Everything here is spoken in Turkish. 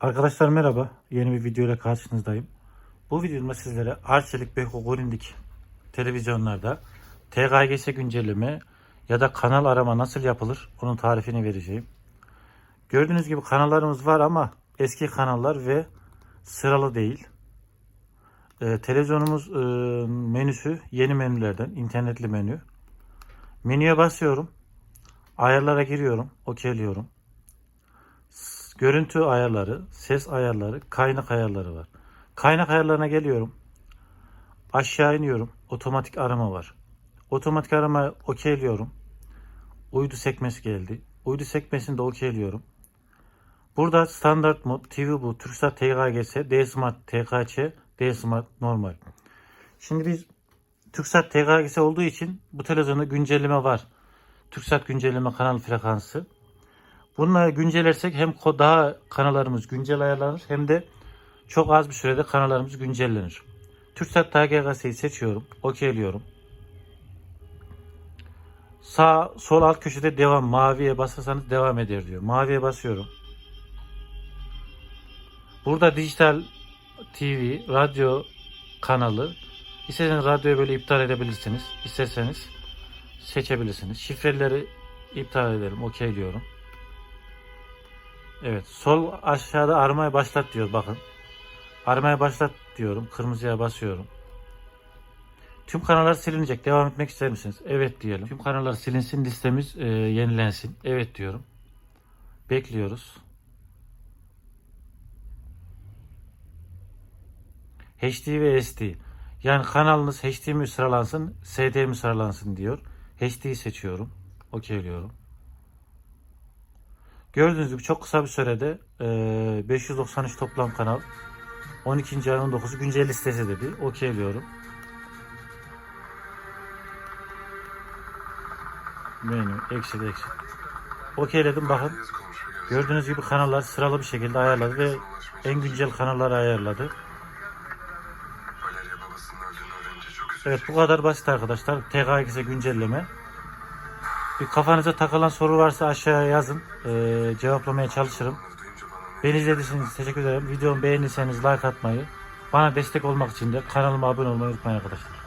Arkadaşlar merhaba. Yeni bir video karşınızdayım. Bu videomda sizlere Arçelik Beko Gorindik televizyonlarda TKGS güncelleme ya da kanal arama nasıl yapılır onun tarifini vereceğim. Gördüğünüz gibi kanallarımız var ama eski kanallar ve sıralı değil. Ee, televizyonumuz e, menüsü yeni menülerden internetli menü. Menüye basıyorum. Ayarlara giriyorum. Okeyliyorum. Görüntü ayarları, ses ayarları, kaynak ayarları var. Kaynak ayarlarına geliyorum. Aşağı iniyorum. Otomatik arama var. Otomatik arama okeyliyorum. Uydu sekmesi geldi. Uydu sekmesini de okeyliyorum. Burada standart mod, TV bu, Türksat TKGS, D-Smart TKÇ, D-Smart normal. Şimdi biz Türksat TKGS olduğu için bu televizyonda güncelleme var. Türksat güncelleme kanal frekansı. Bunları güncellersek hem daha kanallarımız güncel ayarlanır hem de çok az bir sürede kanallarımız güncellenir. Türksat TGKS'yi seçiyorum. Okeyliyorum. Sağ sol alt köşede devam maviye basarsanız devam eder diyor. Maviye basıyorum. Burada dijital TV, radyo kanalı. İsterseniz radyoyu böyle iptal edebilirsiniz. İsterseniz seçebilirsiniz. Şifreleri iptal edelim. Okeyliyorum. Evet. Sol aşağıda aramaya başlat diyor bakın. Aramaya başlat diyorum. Kırmızıya basıyorum. Tüm kanallar silinecek. Devam etmek ister misiniz? Evet diyelim. Tüm kanallar silinsin. Listemiz e, yenilensin. Evet diyorum. Bekliyoruz. HD ve SD. Yani kanalınız HD mi sıralansın, SD mi sıralansın diyor. HD'yi seçiyorum. Okeyliyorum. Gördüğünüz gibi çok kısa bir sürede e, 593 toplam kanal 12. ayın 19'u güncel listesi dedi. Okeyliyorum. Menü, exit, exit. Okeyledim bakın. Gördüğünüz gibi kanallar sıralı bir şekilde ayarladı ve en güncel kanalları ayarladı. Evet bu kadar basit arkadaşlar. TKX'e güncelleme. Bir kafanıza takılan soru varsa aşağıya yazın. Ee, cevaplamaya çalışırım. Beni izlediğiniz için teşekkür ederim. Videomu beğenirseniz like atmayı, bana destek olmak için de kanalıma abone olmayı unutmayın arkadaşlar.